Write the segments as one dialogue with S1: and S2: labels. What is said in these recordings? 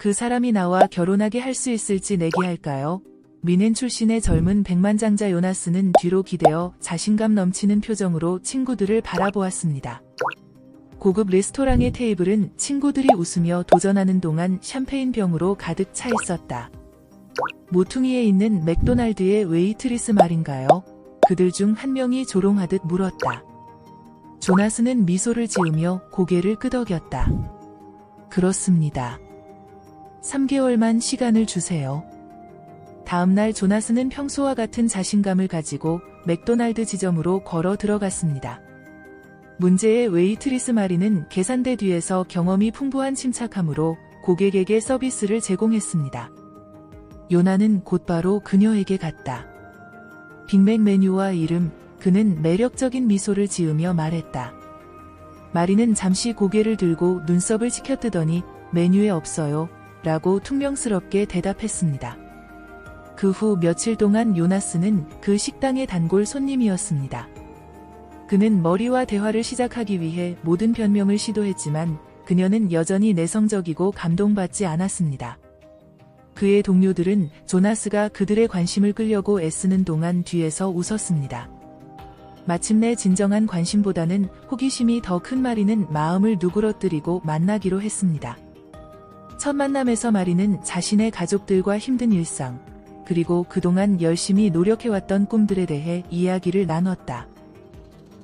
S1: 그 사람이 나와 결혼하게 할 수 있을지 내기할까요? 미넨 출신의 젊은 백만장자 요나스는 뒤로 기대어 자신감 넘치는 표정으로 친구들을 바라보았습니다. 고급 레스토랑의 테이블은 친구들이 웃으며 도전하는 동안 샴페인 병으로 가득 차 있었다. 모퉁이에 있는 맥도날드의 웨이트리스 말인가요? 그들 중 한 명이 조롱하듯 물었다. 조나스는 미소를 지으며 고개를 끄덕였다. 그렇습니다. 3개월만 시간을 주세요. 다음날 조나스는 평소와 같은 자신감을 가지고 맥도날드 지점으로 걸어 들어갔습니다. 문제의 웨이트리스 마리는 계산대 뒤에서 경험이 풍부한 침착함으로 고객에게 서비스를 제공했습니다. 요나는 곧바로 그녀에게 갔다. 빅맥 메뉴와 이름, 그는 매력적인 미소를 지으며 말했다. 마리는 잠시 고개를 들고 눈썹을 치켜뜨더니 메뉴에 없어요. 라고 퉁명스럽게 대답했습니다. 그 후 며칠 동안 요나스는 그 식당의 단골 손님이었습니다. 그는 머리와 대화를 시작하기 위해 모든 변명을 시도했지만 그녀는 여전히 내성적이고 감동받지 않았습니다. 그의 동료들은 조나스가 그들의 관심을 끌려고 애쓰는 동안 뒤에서 웃었습니다. 마침내 진정한 관심보다는 호기심이 더 큰 마리는 마음을 누그러뜨리고 만나기로 했습니다. 첫 만남에서 마리는 자신의 가족들과 힘든 일상, 그리고 그동안 열심히 노력해왔던 꿈들에 대해 이야기를 나눴다.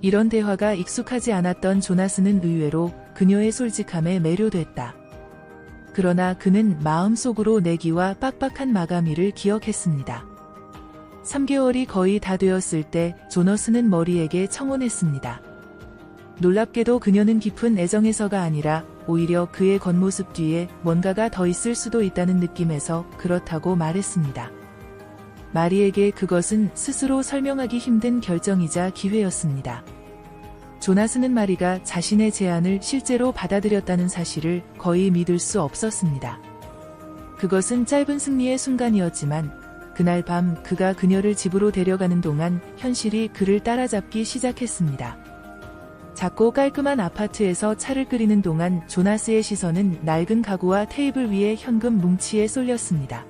S1: 이런 대화가 익숙하지 않았던 조나스는 의외로 그녀의 솔직함에 매료됐다. 그러나 그는 마음속으로 내기와 빡빡한 마감일을 기억했습니다. 3개월이 거의 다 되었을 때 조너스는 머리에게 청혼했습니다. 놀랍게도 그녀는 깊은 애정에서가 아니라 오히려 그의 겉모습 뒤에 뭔가가 더 있을 수도 있다는 느낌에서 그렇다고 말했습니다. 마리에게 그것은 스스로 설명하기 힘든 결정이자 기회였습니다. 조나스는 마리가 자신의 제안을 실제로 받아들였다는 사실을 거의 믿을 수 없었습니다. 그것은 짧은 승리의 순간이었지만 그날 밤 그가 그녀를 집으로 데려가는 동안 현실이 그를 따라잡기 시작했습니다. 작고 깔끔한 아파트에서 차를 끓이는 동안 조나스의 시선은 낡은 가구와 테이블 위에 현금 뭉치에 쏠렸습니다.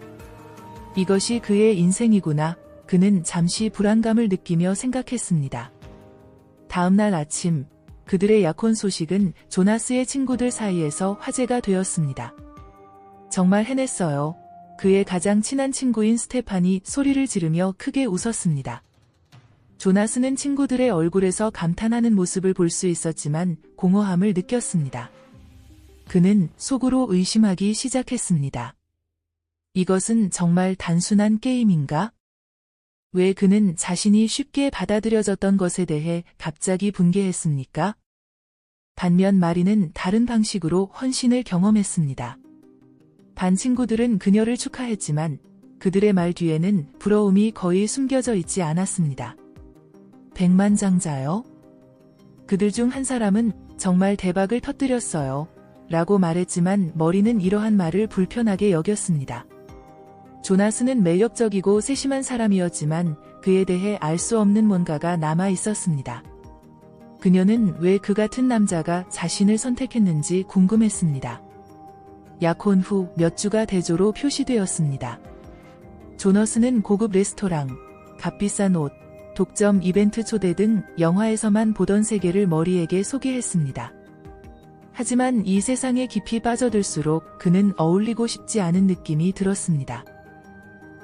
S1: 이것이 그의 인생이구나. 그는 잠시 불안감을 느끼며 생각했습니다. 다음날 아침, 그들의 약혼 소식은 조나스의 친구들 사이에서 화제가 되었습니다. 정말 해냈어요. 그의 가장 친한 친구인 스테판이 소리를 지르며 크게 웃었습니다. 조나스는 친구들의 얼굴에서 감탄하는 모습을 볼 수 있었지만 공허함을 느꼈습니다. 그는 속으로 의심하기 시작했습니다. 이것은 정말 단순한 게임인가? 왜 그는 자신이 쉽게 받아들여졌던 것에 대해 갑자기 분개했습니까? 반면 마리는 다른 방식으로 헌신을 경험했습니다. 반 친구들은 그녀를 축하했지만 그들의 말 뒤에는 부러움이 거의 숨겨져 있지 않았습니다. 백만장자요? 그들 중 한 사람은 정말 대박을 터뜨렸어요. 라고 말했지만 머리는 이러한 말을 불편하게 여겼습니다. 조나스는 매력적이고 세심한 사람이었지만 그에 대해 알 수 없는 뭔가가 남아 있었습니다. 그녀는 왜 그 같은 남자가 자신을 선택했는지 궁금했습니다. 약혼 후 몇 주가 대조로 표시되었습니다. 조너스는 고급 레스토랑, 값비싼 옷, 독점 이벤트 초대 등 영화에서만 보던 세계를 머리에게 소개했습니다. 하지만 이 세상에 깊이 빠져들수록 그는 어울리고 싶지 않은 느낌이 들었습니다.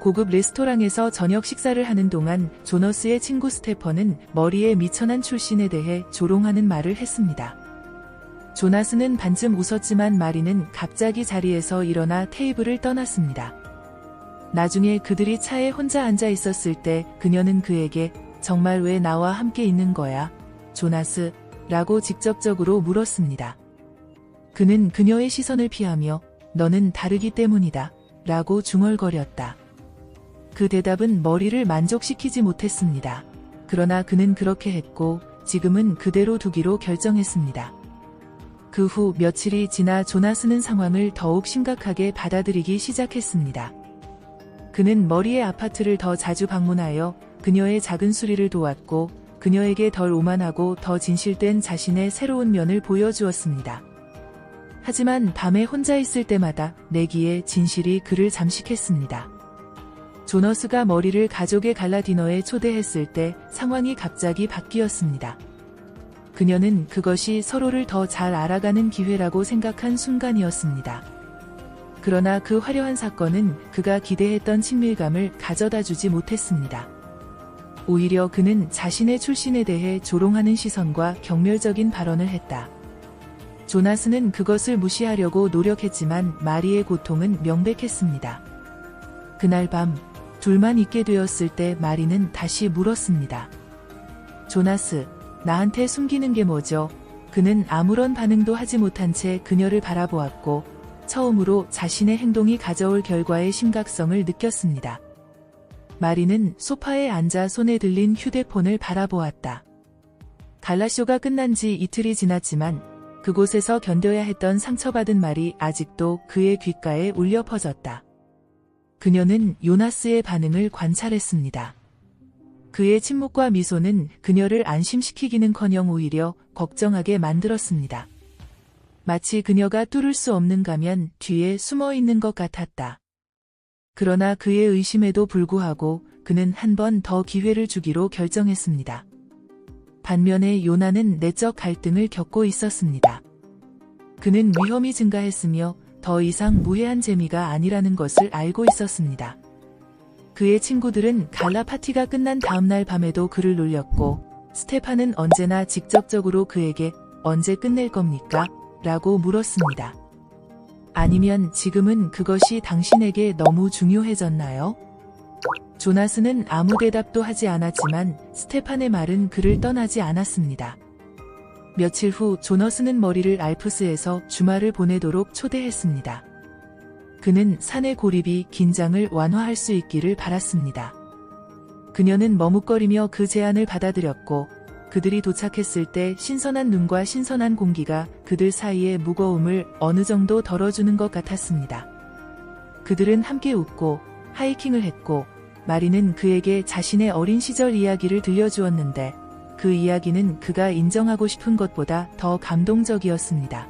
S1: 고급 레스토랑에서 저녁 식사를 하는 동안 조너스의 친구 스테퍼는 머리에 미천한 출신에 대해 조롱하는 말을 했습니다. 조나스는 반쯤 웃었지만 마리는 갑자기 자리에서 일어나 테이블을 떠났습니다. 나중에 그들이 차에 혼자 앉아 있었을 때 그녀는 그에게 정말 왜 나와 함께 있는 거야? 조나스? 라고 직접적으로 물었습니다. 그는 그녀의 시선을 피하며 너는 다르기 때문이다. 라고 중얼거렸다. 그 대답은 머리를 만족시키지 못했습니다. 그러나 그는 그렇게 했고 지금은 그대로 두기로 결정했습니다. 그 후 며칠이 지나 조나스는 상황을 더욱 심각하게 받아들이기 시작했습니다. 그는 머리의 아파트를 더 자주 방문하여 그녀의 작은 수리를 도왔고 그녀에게 덜 오만하고 더 진실된 자신의 새로운 면을 보여주었습니다. 하지만 밤에 혼자 있을 때마다 내기에 진실이 그를 잠식했습니다. 조너스가 머리를 가족의 갈라 디너에 초대했을 때 상황이 갑자기 바뀌었습니다. 그녀는 그것이 서로를 더 잘 알아가는 기회라고 생각한 순간이었습니다. 그러나 그 화려한 사건은 그가 기대했던 친밀감을 가져다 주지 못했습니다. 오히려 그는 자신의 출신에 대해 조롱하는 시선과 경멸적인 발언을 했다. 조나스는 그것을 무시하려고 노력했지만 마리의 고통은 명백했습니다. 그날 밤 둘만 있게 되었을 때 마리는 다시 물었습니다. 조나스, 나한테 숨기는 게 뭐죠? 그는 아무런 반응도 하지 못한 채 그녀를 바라보았고 처음으로 자신의 행동이 가져올 결과의 심각성을 느꼈습니다. 마리는 소파에 앉아 손에 들린 휴대폰을 바라보았다. 갈라쇼가 끝난 지 이틀이 지났지만 그곳에서 견뎌야 했던 상처받은 말이 아직도 그의 귓가에 울려 퍼졌다. 그녀는 요나스의 반응을 관찰했습니다. 그의 침묵과 미소는 그녀를 안심시키기는커녕 오히려 걱정하게 만들었습니다. 마치 그녀가 뚫을 수 없는 가면 뒤에 숨어 있는 것 같았다. 그러나 그의 의심에도 불구하고 그는 한 번 더 기회를 주기로 결정했습니다. 반면에 요나는 내적 갈등을 겪고 있었습니다. 그는 위험이 증가했으며 더 이상 무해한 재미가 아니라는 것을 알고 있었습니다. 그의 친구들은 갈라 파티가 끝난 다음날 밤에도 그를 놀렸고 스테파는 언제나 직접적으로 그에게 언제 끝낼 겁니까? 라고 물었습니다. 아니면 지금은 그것이 당신에게 너무 중요해졌나요? 조나스는 아무 대답도 하지 않았지만 스테판의 말은 그를 떠나지 않았습니다. 며칠 후 조너스는 머리를 알프스에서 주말을 보내도록 초대했습니다. 그는 산의 고립이 긴장을 완화할 수 있기를 바랐습니다. 그녀는 머뭇거리며 그 제안을 받아들였고 그들이 도착했을 때 신선한 눈과 신선한 공기가 그들 사이의 무거움을 어느 정도 덜어주는 것 같았습니다. 그들은 함께 웃고 하이킹을 했고 마리는 그에게 자신의 어린 시절 이야기를 들려주었는데 그 이야기는 그가 인정하고 싶은 것보다 더 감동적이었습니다.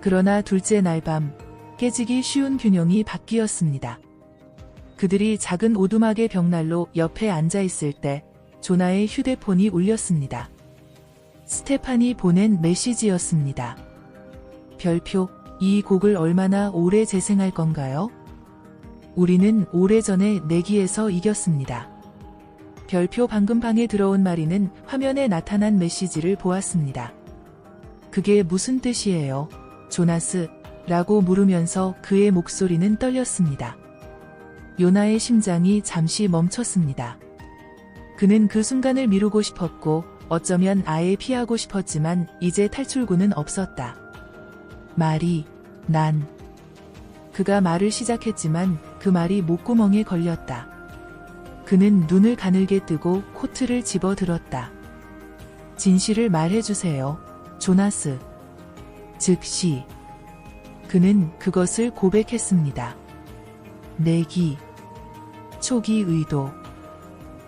S1: 그러나 둘째 날 밤 깨지기 쉬운 균형이 바뀌었습니다. 그들이 작은 오두막의 벽난로 옆에 앉아 있을 때 조나의 휴대폰이 울렸습니다. 스테판이 보낸 메시지였습니다. 별표, 이 곡을 얼마나 오래 재생할 건가요? 우리는 오래전에 내기에서 이겼습니다. 별표 방금 방에 들어온 마리는 화면에 나타난 메시지를 보았습니다. 그게 무슨 뜻이에요? 조나스? 라고 물으면서 그의 목소리는 떨렸습니다. 요나의 심장이 잠시 멈췄습니다. 그는 그 순간을 미루고 싶었고 어쩌면 아예 피하고 싶었지만 이제 탈출구는 없었다. 말이, 난. 그가 말을 시작했지만 그 말이 목구멍에 걸렸다. 그는 눈을 가늘게 뜨고 코트를 집어 들었다. 진실을 말해주세요. 조나스. 즉시. 그는 그것을 고백했습니다. 내기. 초기 의도.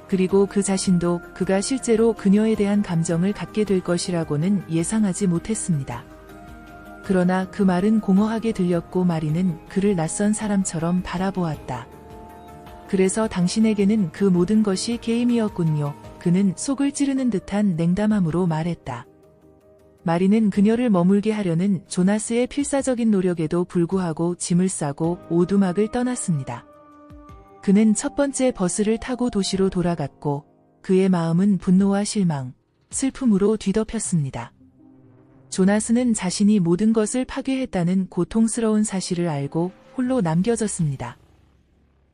S1: 그리고 그 자신도 그가 실제로 그녀에 대한 감정을 갖게 될 것이라고는 예상하지 못했습니다. 그러나 그 말은 공허하게 들렸고 마리는 그를 낯선 사람처럼 바라보았다. 그래서 당신에게는 그 모든 것이 게임이었군요. 그는 속을 찌르는 듯한 냉담함으로 말했다. 마리는 그녀를 머물게 하려는 조나스의 필사적인 노력에도 불구하고 짐을 싸고 오두막을 떠났습니다. 그는 첫 번째 버스를 타고 도시로 돌아갔고 그의 마음은 분노와 실망, 슬픔으로 뒤덮였습니다. 조나스는 자신이 모든 것을 파괴했다는 고통스러운 사실을 알고 홀로 남겨졌습니다.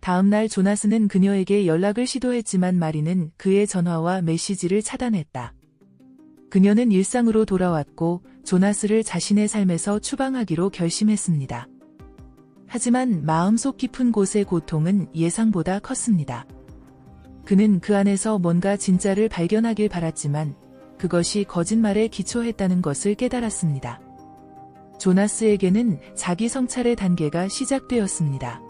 S1: 다음날 조나스는 그녀에게 연락을 시도했지만 마리는 그의 전화와 메시지를 차단했다. 그녀는 일상으로 돌아왔고 조나스를 자신의 삶에서 추방하기로 결심했습니다. 하지만 마음속 깊은 곳의 고통은 예상보다 컸습니다. 그는 그 안에서 뭔가 진짜를 발견하길 바랐지만 그것이 거짓말에 기초했다는 것을 깨달았습니다. 조나스에게는 자기 성찰의 단계가 시작되었습니다.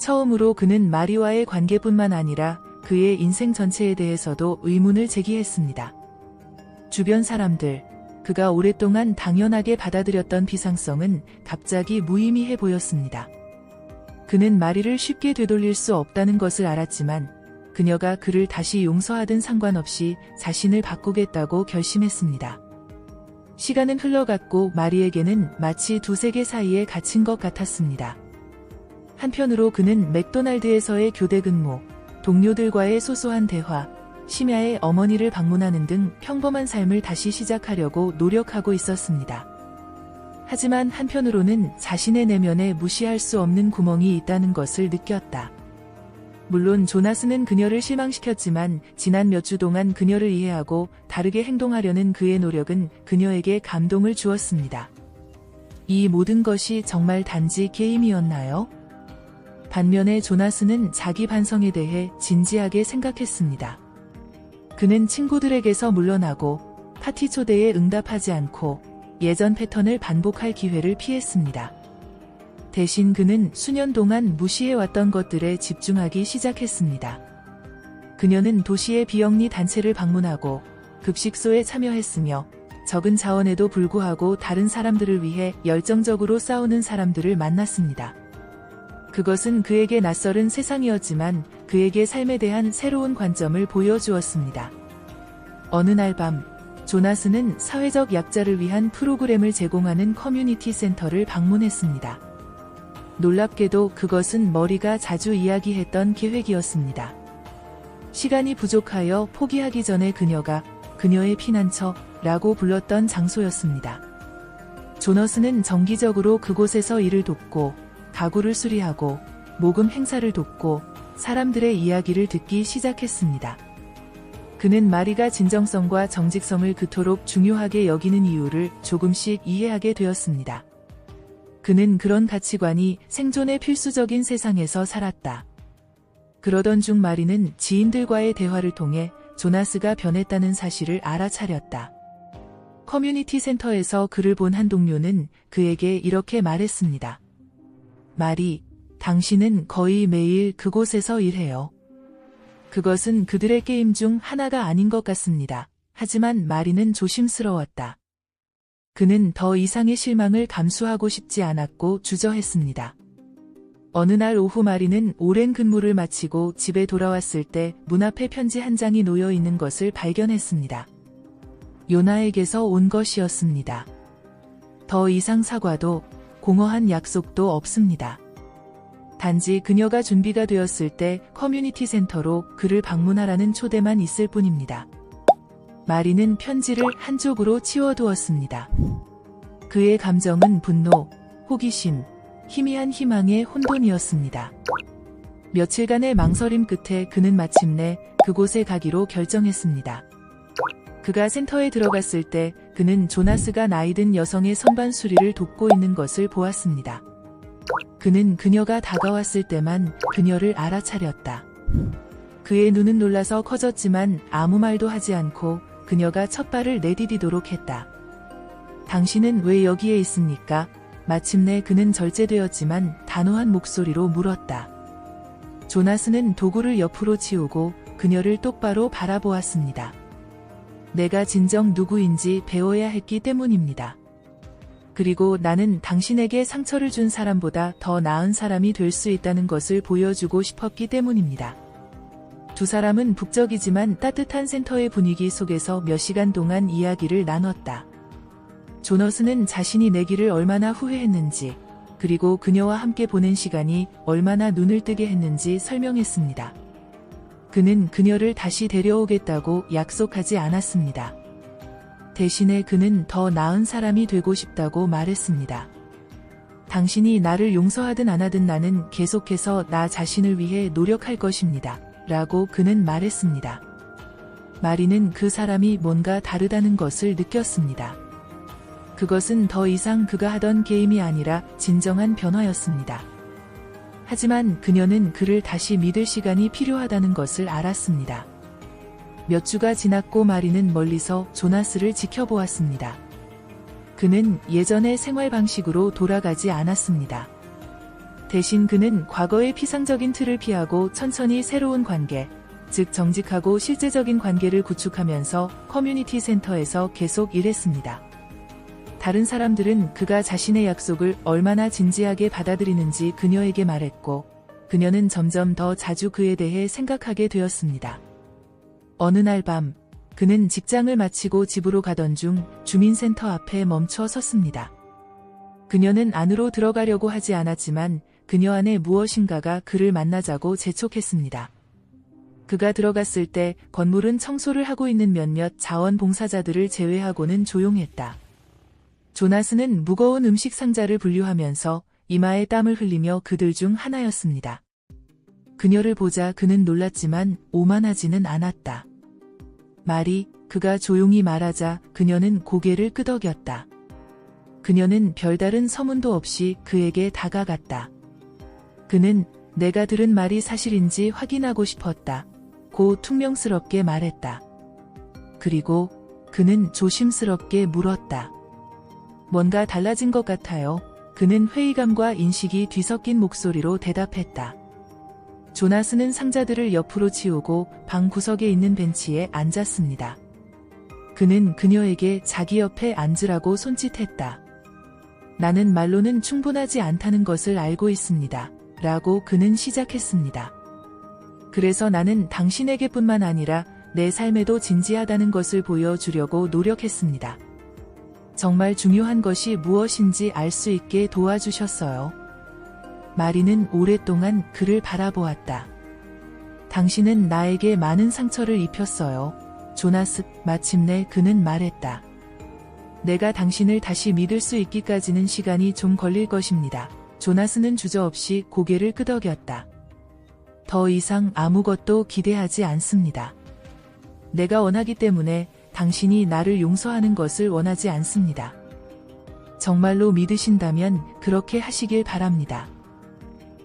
S1: 처음으로 그는 마리와의 관계뿐만 아니라 그의 인생 전체에 대해서도 의문을 제기했습니다. 주변 사람들, 그가 오랫동안 당연하게 받아들였던 비상성은 갑자기 무의미해 보였습니다. 그는 마리를 쉽게 되돌릴 수 없다는 것을 알았지만 그녀가 그를 다시 용서하든 상관없이 자신을 바꾸겠다고 결심했습니다. 시간은 흘러갔고 마리에게는 마치 두 세계 사이에 갇힌 것 같았습니다. 한편으로 그는 맥도날드에서의 교대 근무, 동료들과의 소소한 대화, 심야에 어머니를 방문하는 등 평범한 삶을 다시 시작하려고 노력하고 있었습니다. 하지만 한편으로는 자신의 내면에 무시할 수 없는 구멍이 있다는 것을 느꼈다. 물론 조나스는 그녀를 실망시켰지만 지난 몇 주 동안 그녀를 이해하고 다르게 행동하려는 그의 노력은 그녀에게 감동을 주었습니다. 이 모든 것이 정말 단지 게임이었나요? 반면에 조나스는 자기 반성에 대해 진지하게 생각했습니다. 그는 친구들에게서 물러나고 파티 초대에 응답하지 않고 예전 패턴을 반복할 기회를 피했습니다. 대신 그는 수년 동안 무시해왔던 것들에 집중하기 시작했습니다. 그녀는 도시의 비영리 단체를 방문하고 급식소에 참여했으며 적은 자원에도 불구하고 다른 사람들을 위해 열정적으로 싸우는 사람들을 만났습니다. 그것은 그에게 낯설은 세상이었지만 그에게 삶에 대한 새로운 관점을 보여주었습니다. 어느 날 밤, 조나스는 사회적 약자를 위한 프로그램을 제공하는 커뮤니티 센터를 방문했습니다. 놀랍게도 그것은 머리가 자주 이야기했던 계획이었습니다. 시간이 부족하여 포기하기 전에 그녀가 그녀의 피난처라고 불렀던 장소였습니다. 조너스는 정기적으로 그곳에서 일을 돕고 가구를 수리하고 모금 행사를 돕고 사람들의 이야기를 듣기 시작했습니다. 그는 마리가 진정성과 정직성을 그토록 중요하게 여기는 이유를 조금씩 이해하게 되었습니다. 그는 그런 가치관이 생존의 필수적인 세상에서 살았다. 그러던 중 마리는 지인들과의 대화를 통해 조나스가 변했다는 사실을 알아차렸다. 커뮤니티 센터에서 그를 본 한 동료는 그에게 이렇게 말했습니다. 말이 당신은 거의 매일 그곳에서 일해요. 그것은 그들의 게임 중 하나가 아닌 것 같습니다. 하지만 마리는 조심스러웠다. 그는 더 이상의 실망을 감수하고 싶지 않았고 주저했습니다. 어느 날 오후 마리는 오랜 근무를 마치고 집에 돌아왔을 때 문 앞에 편지 한 장이 놓여 있는 것을 발견했습니다. 요나에게서 온 것이었습니다. 더 이상 사과도 공허한 약속도 없습니다. 단지 그녀가 준비가 되었을 때 커뮤니티 센터로 그를 방문하라는 초대만 있을 뿐입니다. 마리는 편지를 한쪽으로 치워두었습니다. 그의 감정은 분노, 호기심, 희미한 희망의 혼돈이었습니다. 며칠간의 망설임 끝에 그는 마침내 그곳에 가기로 결정했습니다. 그가 센터에 들어갔을 때 그는 조나스가 나이든 여성의 선반 수리를 돕고 있는 것을 보았습니다. 그는 그녀가 다가왔을 때만 그녀를 알아차렸다. 그의 눈은 놀라서 커졌지만 아무 말도 하지 않고 그녀가 첫 발을 내디디도록 했다. 당신은 왜 여기에 있습니까? 마침내 그는 절제되었지만 단호한 목소리로 물었다. 조나스는 도구를 옆으로 치우고 그녀를 똑바로 바라보았습니다. 내가 진정 누구인지 배워야 했기 때문입니다. 그리고 나는 당신에게 상처를 준 사람보다 더 나은 사람이 될 수 있다는 것을 보여주고 싶었기 때문입니다. 두 사람은 북적이지만 따뜻한 센터의 분위기 속에서 몇 시간 동안 이야기를 나눴다. 조너스는 자신이 내기를 얼마나 후회했는지, 그리고 그녀와 함께 보낸 시간이 얼마나 눈을 뜨게 했는지 설명했습니다. 그는 그녀를 다시 데려오겠다고 약속하지 않았습니다. 대신에 그는 더 나은 사람이 되고 싶다고 말했습니다. 당신이 나를 용서하든 안 하든 나는 계속해서 나 자신을 위해 노력할 것입니다. 라고 그는 말했습니다. 마리는 그 사람이 뭔가 다르다는 것을 느꼈습니다. 그것은 더 이상 그가 하던 게임이 아니라 진정한 변화였습니다. 하지만 그녀는 그를 다시 믿을 시간이 필요하다는 것을 알았습니다. 몇 주가 지났고 마리는 멀리서 조나스를 지켜보았습니다. 그는 예전의 생활 방식으로 돌아가지 않았습니다. 대신 그는 과거의 피상적인 틀을 피하고 천천히 새로운 관계, 즉 정직하고 실제적인 관계를 구축하면서 커뮤니티 센터에서 계속 일했습니다. 다른 사람들은 그가 자신의 약속을 얼마나 진지하게 받아들이는지 그녀에게 말했고, 그녀는 점점 더 자주 그에 대해 생각하게 되었습니다. 어느 날 밤, 그는 직장을 마치고 집으로 가던 중 주민센터 앞에 멈춰 섰습니다. 그녀는 안으로 들어가려고 하지 않았지만 그녀 안에 무엇인가가 그를 만나자고 재촉했습니다. 그가 들어갔을 때 건물은 청소를 하고 있는 몇몇 자원봉사자들을 제외하고는 조용했다. 조나스는 무거운 음식 상자를 분류하면서 이마에 땀을 흘리며 그들 중 하나였습니다. 그녀를 보자 그는 놀랐지만 오만하지는 않았다. 말이 그가 조용히 말하자 그녀는 고개를 끄덕였다. 그녀는 별다른 서문도 없이 그에게 다가갔다. 그는 내가 들은 말이 사실인지 확인하고 싶었다. 고 퉁명스럽게 말했다. 그리고 그는 조심스럽게 물었다. 뭔가 달라진 것 같아요. 그는 회의감과 인식이 뒤섞인 목소리로 대답했다. 조나스는 상자들을 옆으로 치우고 방 구석에 있는 벤치에 앉았습니다. 그는 그녀에게 자기 옆에 앉으라고 손짓했다. 나는 말로는 충분하지 않다는 것을 알고 있습니다. 라고 그는 시작했습니다. 그래서 나는 당신에게뿐만 아니라 내 삶에도 진지하다는 것을 보여주려고 노력했습니다. 정말 중요한 것이 무엇인지 알 수 있게 도와주셨어요. 마리는 오랫동안 그를 바라보았다. 당신은 나에게 많은 상처를 입혔어요. 조나스, 마침내 그는 말했다. 내가 당신을 다시 믿을 수 있기까지는 시간이 좀 걸릴 것입니다. 조나스는 주저없이 고개를 끄덕였다. 더 이상 아무것도 기대하지 않습니다. 내가 원하기 때문에 당신이 나를 용서하는 것을 원하지 않습니다. 정말로 믿으신다면 그렇게 하시길 바랍니다.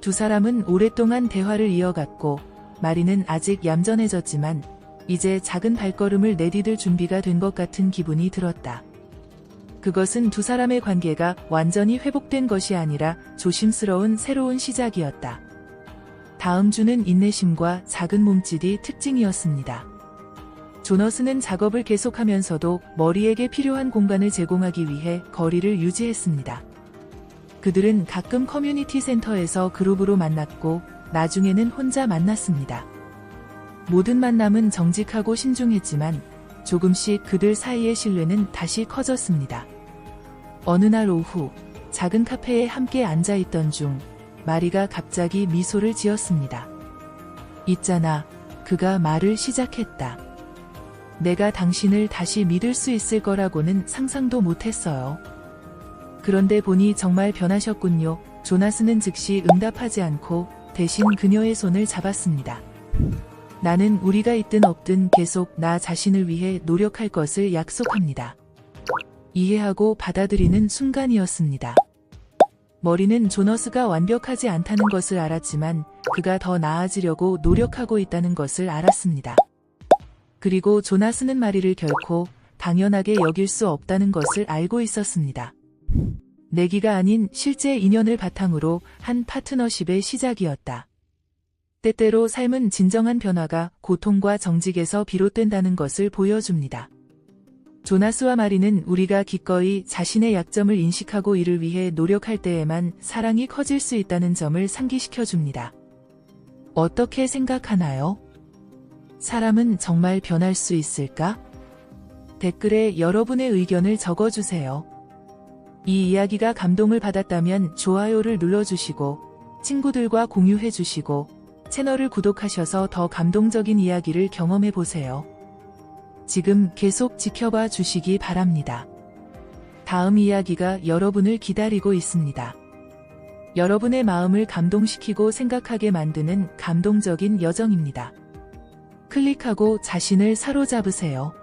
S1: 두 사람은 오랫동안 대화를 이어갔고 마리는 아직 얌전해졌지만 이제 작은 발걸음을 내디딜 준비가 된 것 같은 기분이 들었다. 그것은 두 사람의 관계가 완전히 회복된 것이 아니라 조심스러운 새로운 시작이었다. 다음 주는 인내심과 작은 몸짓이 특징이었습니다. 조너스는 작업을 계속하면서도 머리에게 필요한 공간을 제공하기 위해 거리를 유지했습니다. 그들은 가끔 커뮤니티 센터에서 그룹으로 만났고 나중에는 혼자 만났습니다. 모든 만남은 정직하고 신중했지만 조금씩 그들 사이의 신뢰는 다시 커졌습니다. 어느 날 오후 작은 카페에 함께 앉아 있던 중 마리가 갑자기 미소를 지었습니다. 있잖아, 그가 말을 시작했다. 내가 당신을 다시 믿을 수 있을 거라고는 상상도 못했어요. 그런데 보니 정말 변하셨군요. 조나스는 즉시 응답하지 않고 대신 그녀의 손을 잡았습니다. 나는 우리가 있든 없든 계속 나 자신을 위해 노력할 것을 약속합니다. 이해하고 받아들이는 순간이었습니다. 머리는 조너스가 완벽하지 않다는 것을 알았지만 그가 더 나아지려고 노력하고 있다는 것을 알았습니다. 그리고 조나스는 마리를 결코 당연하게 여길 수 없다는 것을 알고 있었습니다. 내기가 아닌 실제 인연을 바탕으로 한 파트너십의 시작이었다. 때때로 삶은 진정한 변화가 고통과 정직에서 비롯된다는 것을 보여줍니다. 조나스와 마리는 우리가 기꺼이 자신의 약점을 인식하고 이를 위해 노력할 때에만 사랑이 커질 수 있다는 점을 상기시켜 줍니다. 어떻게 생각하나요? 사람은 정말 변할 수 있을까? 댓글에 여러분의 의견을 적어주세요. 이 이야기가 감동을 받았다면 좋아요를 눌러주시고 친구들과 공유해주시고 채널을 구독하셔서 더 감동적인 이야기를 경험해 보세요. 지금 계속 지켜봐 주시기 바랍니다. 다음 이야기가 여러분을 기다리고 있습니다. 여러분의 마음을 감동시키고 생각하게 만드는 감동적인 여정입니다. 클릭하고 자신을 사로잡으세요.